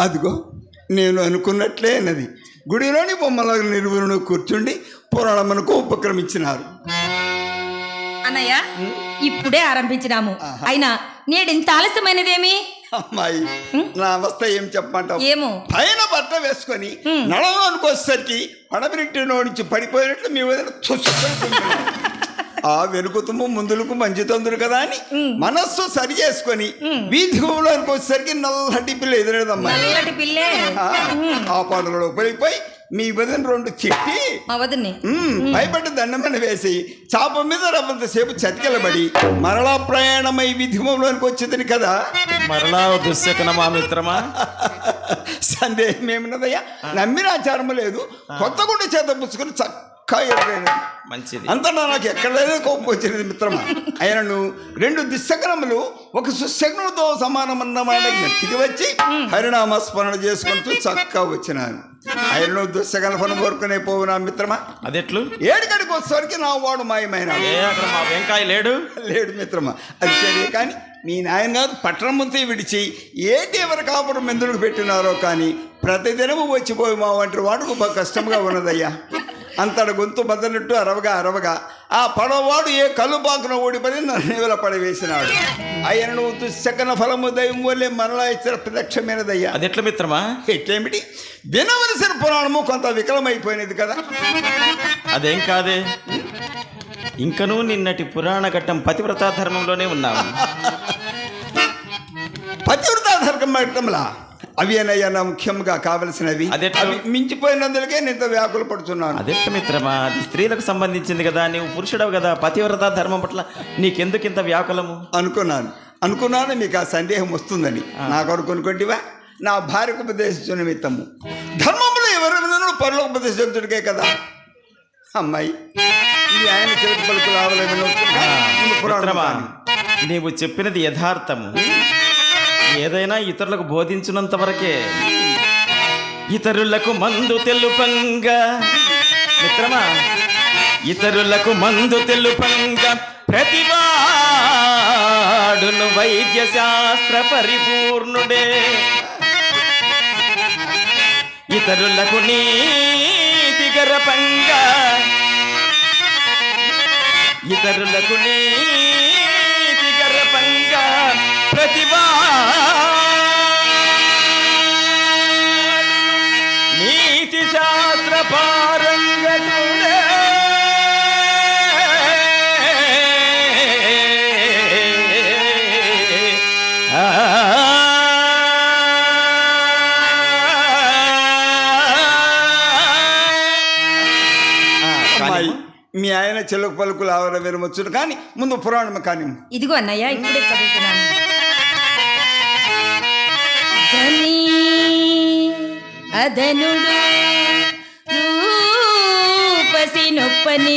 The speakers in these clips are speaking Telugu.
అదిగో నేను అనుకున్నట్లే అన్నది. గుడిలోని బొమ్మల నిలువును కూర్చుండి పురాణమునకు ఉపక్రమించినారు. అన్నయ్య ఇప్పుడే ఆరంభించినాము. అయినా నేడింత ఆలస్యమైనదేమి? అమ్మాయి నా అవస్థ ఏం చెప్పమంటావు? ఏమో. పైన బట్ట వేసుకొని నడవడానికి వచ్చేసరికి పడబిరిట్టిలో నుంచి పడిపోయినట్లు మీ వదిన. ఆ వెనుకుతుము ముందులకు మంచి తొందరు కదా అని మనస్సు సరి చేసుకొని వీధి గుమ్మంలోనికి వచ్చేసరికి నల్లటి పిల్ల ఎదురేదమ్మా. నల్లటి పిల్లే. ఆ పనులలో పడిపోయి మీ వదిన రెండు చిట్టి మా భయపడి దండమని వేసి చాప మీద రవ్వంత సేపు చతికిలబడి మరలా ప్రయాణమై విధిమంలోనికి వచ్చిందని కదా. మరలా దుశ్శకనమా మిత్రమా? సందేహం ఏమిన్నదయ్యా? నమ్మిన ఆచారం లేదు. కొత్త గుడ్డ చేత పుచ్చుకొని ఎదురైనది మంచిది. అంతటా నాకు ఎక్కడైనా కోపం వచ్చినది మిత్రమా? ఆయనను రెండు దిశకరములు ఒక సుశగ్నుతో సమానమన్న మాట నెత్తికి వచ్చి హరినామ స్మరణ చేసుకుంటూ చక్కగా వచ్చినాను. ఆయనను దుశ్శగన పని కోరుకునే పోవు నా మిత్రమా? అదెట్లు? ఏడుకడికి వచ్చేసరికి నా వాడు అక్కడ మా వెంకాయ లేడు. లేడు మిత్రమా? అది సరే కానీ మీ నాయన గారు పట్టణం ముందు విడిచి ఏటి ఎవరి కాపురం మెందులకు పెట్టినారో కానీ ప్రతిదినము వచ్చిపోయి మా వంటి వాడుకు బాగా కష్టంగా ఉన్నదయ్యా. అంతట గొంతు బద్దనట్టు అరవగా అరవగా ఆ పడవవాడు ఏ కలుబాకున ఓడిపడి నన్ను పడవేసినాడు ఆయనను దుశ్శకన ఫలము దైవం వల్లే మరలా ఇచ్చిన ప్రత్యక్షమైనదయ్యా. అదెట్ల మిత్రమా? ఎట్లేమిటి వినవలసిన పురాణము కొంత వికలమైపోయినది కదా. అదేం కాదే? ఇంకనూ నిన్నటి పురాణ ఘట్టం పతివ్రతా ధర్మంలోనే ఉన్నావు పతివ్రత ధర్మం పెట్టంలా అవి అనయ్యా నా ముఖ్యంగా కావలసినవి? అవి మించిపోయినందుకే నేను ఇంత వ్యాకులు పడుతున్నాను అదెట్ల మిత్రమా అది స్త్రీలకు సంబంధించింది కదా నీవు పురుషుడవు కదా పతివ్రతా ధర్మం పట్ల నీకెందుకు ఇంత వ్యాకులము? అనుకున్నాను. అనుకున్నాను మీకు ఆ సందేహం వస్తుందని. నా కొరకు అనుకుంటివా? నా భార్యకు ఉపదేశించిన నిమిత్తము. ధర్మంలో ఎవరి పరులకు ఉపదేశించుడికే కదా. అమ్మాయి ఈ ఆయన పురాణం మిత్రమా కానీ. నీవు చెప్పినది యథార్థము. ఏదైనా ఇతరులకు బోధించినంత వరకే ఇతరులకు మందు తెలుపంగా. మిత్రమా ఇతరులకు మందు తెలుపంగా ప్రతివాడును వైద్య శాస్త్ర పరిపూర్ణుడే. ఇతరులకు నీతి గరపంగా ఇతరులకు నీ ప్రతివా నీతి శాస్త్ర పారంగతుడే. మీ ఆయన చిలుక పలుకులు ఆవర విరమొచ్చును కానీ ముందు పురాణం కానీ ఇదిగో అన్నయ్య ఇప్పుడే చదువుతున్నాను. అదనుడు రూపసి నొప్పని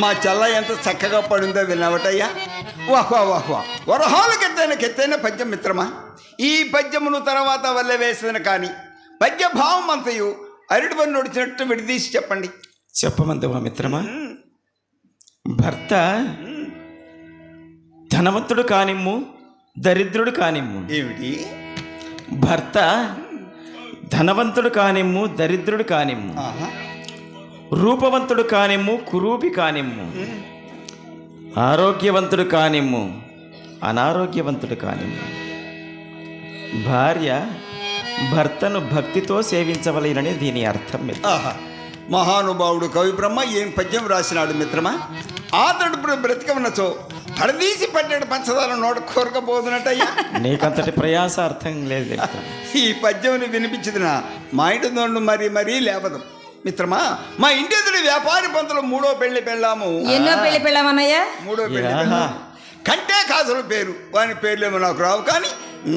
మా చెల్ల ఎంత చక్కగా పడిందో విన్నావటయ్యా? వాహ్ వాహ్ వాహ్ వాహ్ వరహాలకెత్తైన కెత్తైన పద్యం మిత్రమా? ఈ పద్యమును తర్వాత వల్ల వేసిన కానీ పద్య భావం అంతయు అరటి పన్ను నడిచినట్టు విడదీసి చెప్పండి. చెప్పమందువా మిత్రమా? భర్త ధనవంతుడు కానిమ్ము దరిద్రుడు కానిమ్ము. ఏమిటి? భర్త ధనవంతుడు కానిమ్ము దరిద్రుడు కానిమ్ము. ఆహా. రూపవంతుడు కానిమ్ము కురూపి కానిమ్ము. ఆరోగ్యవంతుడు కానిమ్ము అనారోగ్యవంతుడు కానిమ్ము. భార్య భర్తను భక్తితో సేవించవలెనని దీని అర్థం మహానుభావుడు కవి బ్రహ్మ ఏం పద్యం రాసినాడు మిత్రమా? ఇప్పుడు బ్రతిక ఉన్నచో పడదీసి పట్టాడు పంచదార నోట కోరకపోతున్నట్టయ్యా నీకంతటి ప్రయాస అర్థం లేదు. ఈ పద్యముని వినిపించిందిన? మా ఇంటి మరీ మరీ లేవదు. మిత్రమా మా ఇంటి ఎదురు వ్యాపారి పంతులు మూడో పెళ్ళి పెళ్ళాము ఎన్నో పెళ్ళి పెళ్ళామన్నయ్య మూడో పెళ్ళి. పెళ్ళాము. కంటే కాసుల పేరు వాని పేర్లేమో నాకు రావు కానీ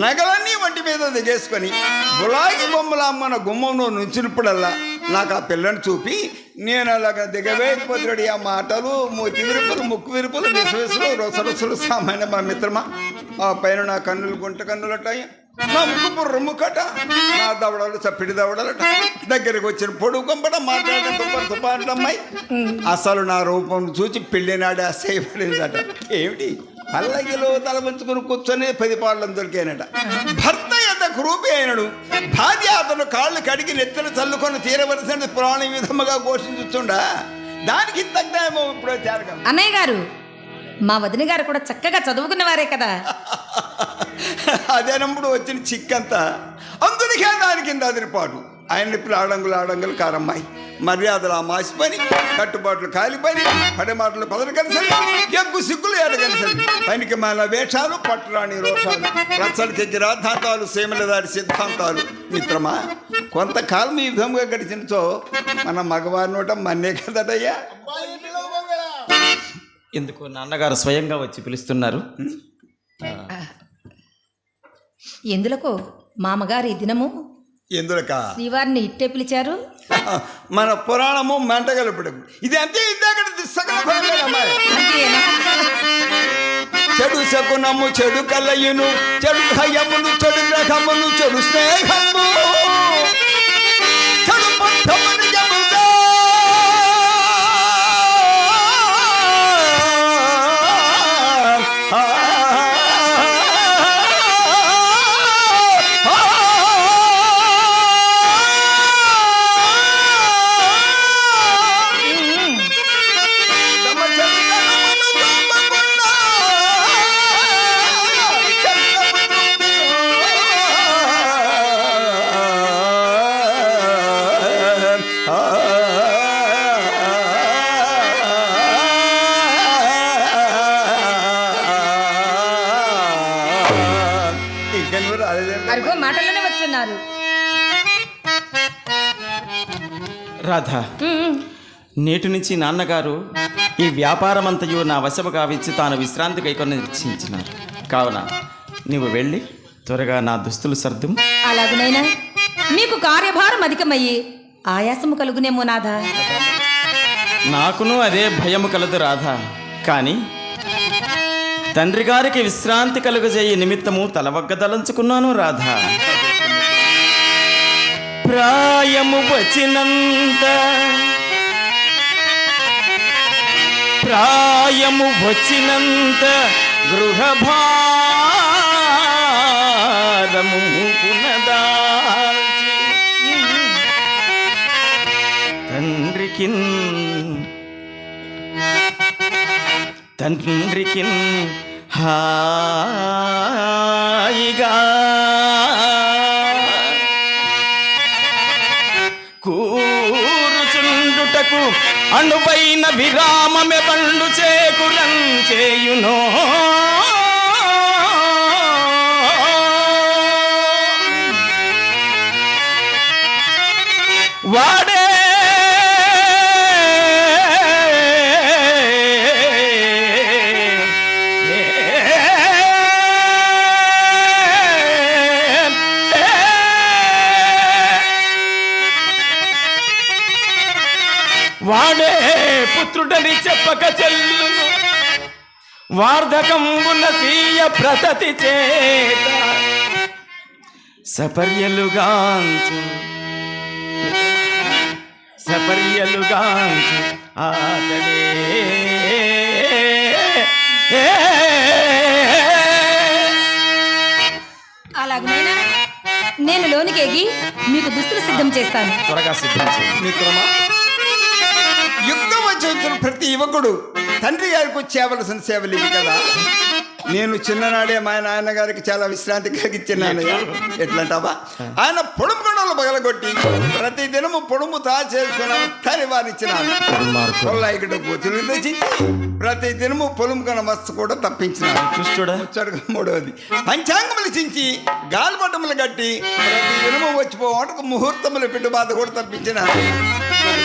నగలన్నీ వంటి మీద దిగేసుకొని గులాగి బొమ్మల అమ్మన గుమ్మంలో నుంచినప్పుడల్లా నాకు ఆ పిల్లని చూపి నేను అలాగ దిగవేయకపోతాడు ఆ మాటలు మూతి విరుపులు ముక్కు విరుపులు విసవిసులు రొసరొసలు సామాన్య మా మిత్రమా ఆ పైన నా కన్నులు గుంట కన్నులటాయి నా ముక్కు బుర్ర ముక్కట నా దవడలు చప్పిడి దవడలట. దగ్గరికి వచ్చిన పొడుగు కొంపట మాట్లాడిన అంటమ్మాయి అసలు నా రూపం చూచి పెళ్ళినాడు అసహ్యపడిందట. ఏమిటి? పల్లకిలో తల పంచుకుని కూర్చొని పది పాళ్ళం దొరికానట. భర్త ఎంత క్రూపి అయినడు. భార్య అతను కాళ్ళు కడిగి నెత్తన చల్లుకొని తీరవలసిన పురాణ విధముగా ఘోషించుతుండా దానికి తగ్గేమో ఇప్పుడు అన్నయ్య గారు మా వదిన గారు కూడా చక్కగా చదువుకున్న వారే కదా. అదేనప్పుడు వచ్చిన చిక్కంతా. అందునికే దాని కింద అదిరిపాటు. ఆయన ఇప్పుడు ఆడంగులు ఆడంగులు కారమ్మాయి. మర్యాదలు ఆ మాసిపని కట్టుబాట్లు కాలిపని పడి మాటలు పదరు కలిసి ఎగ్గు సిగ్గులు ఏడ కలిసి పనికి మన వేషాలు పట్టురాని రోషాలు రచ్చలకి రాద్ధాంతాలు సీమల దాడి సిద్ధాంతాలు. మిత్రమా కొంతకాలం ఈ విధంగా గడిచినచో మన మగవారి నోట మన్నే కదటయ్యా? ఎందుకు నాన్నగారు స్వయంగా వచ్చి పిలుస్తున్నారు? ఎందులకు మామగారు ఈ దినము? ఎందులక? శ్రీవారిని ఇట్టే పిలిచారు? మన పురాణము మంటగలపడం ఇది అంతే ఇందాక చెడు శకునము చెడు కలయును చెడు భయమును చెడు గ్రహమును చెడు స్నేహము చెడు పంథము రాధా నేటి నుంచి నాన్నగారు ఈ వ్యాపారం అంతయు నా వశము కావించి తాను విశ్రాంతి కైకొని నిశ్చయించినారు. కావున నీవు వెళ్ళి త్వరగా నా దుస్తులు సర్దుము. అలాగునైనా మీకు కార్యభారం అధికమయ్యి ఆయాసము కలుగునేమో నాథా. నాకును అదే భయము కలదు రాధా. కానీ తండ్రి గారికి విశ్రాంతి కలుగజేయ నిమిత్తము తలవగ్గదలంచుకున్నాను రాధా. ప్రాయము వచ్చినంత ప్రాయము వచ్చినంత గృహభారము పునదాల్చి తండ్రికిన్ తండ్రికిన్ హాయిగా అణువైన విరామమే పండు చేకులం చేయునో. వాడే పుత్రుడని చెప్పక చెల్లును. వార్ధకంబున స్వీయ ప్రతతి చేత సపర్యలుగాంచు. సపర్యలుగాంచు ఆతడే. అలాగునైనా నేను లోనికి ఎగి మీకు దుస్తులు సిద్ధం చేస్తాను. త్వరగా సిద్ధం చేయి. వచ్చిన ప్రతి యువకుడు. తండ్రి గారికి వచ్చేవలసిన సేవలు ఇవి కదా. నేను చిన్ననాడే మా నాన్నగారికి చాలా విశ్రాంతి కలిగించినాను ఎట్లంటావా? ఆయన పొడుము గొడవలు పగలగొట్టి ప్రతి దినము పొడుము తా చేసుకుని కూతురు తెచ్చించి ప్రతి దినము పొలుము కన వస్తు కూడా తప్పించినాను ముచ్చటగా మూడవది. పంచాంగములు చించి గాలిపటములు కట్టి ప్రతి దినము వచ్చిపోవటకు ముహూర్తములు పెట్టు బాధ కూడా తప్పించిన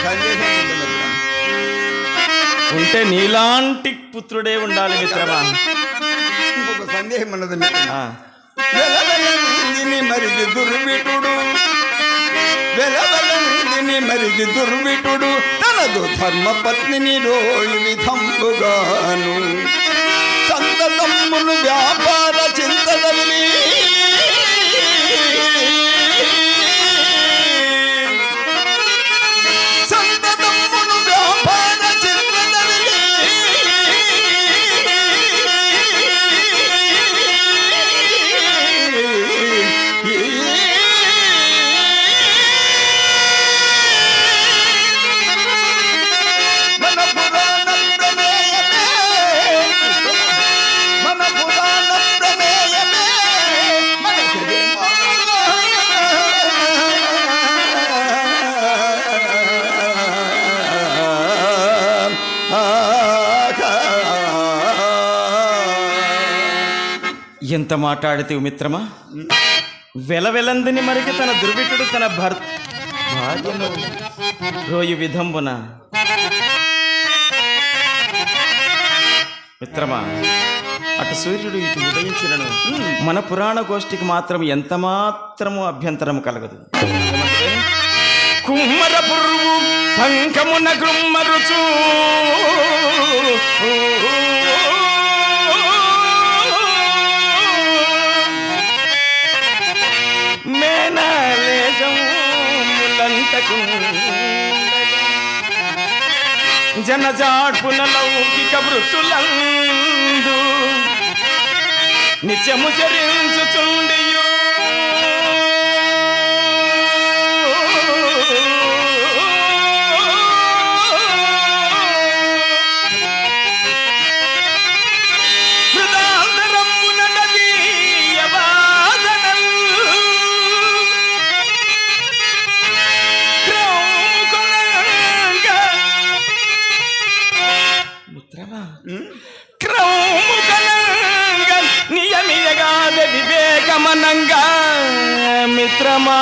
సందేశం. ఉంటే నీలాంటి పుత్రుడే ఉండాలి మిత్రమా? ఇంకొక సందేహం ఉన్నది మరిది దుర్విటుడు. వెలవెలందిని మరిది దుర్విటుడు. తనదు ధర్మపత్నిని రోయి విధంబుగాను. సంతతమ్మును వ్యాపార చింతదవిలి ఎంత మాట్లాడితే మిత్రమా? వెలవెలందిని మరికి తన దుర్విటుడు తన భర్త భార్యను రోయు విధంబున. మిత్రమా అటు సూర్యుడు ఇటు ఉదయించినను. మన పురాణ గోష్ఠికి మాత్రం ఎంత మాత్రము అభ్యంతరము కలగదు. కుమ్మర పురుగు పంకమున గుమ్మరుచూ. జనజాడ్పున లౌకిక వృత్తులందు నిత్యము చరించుచుండి మిత్రమా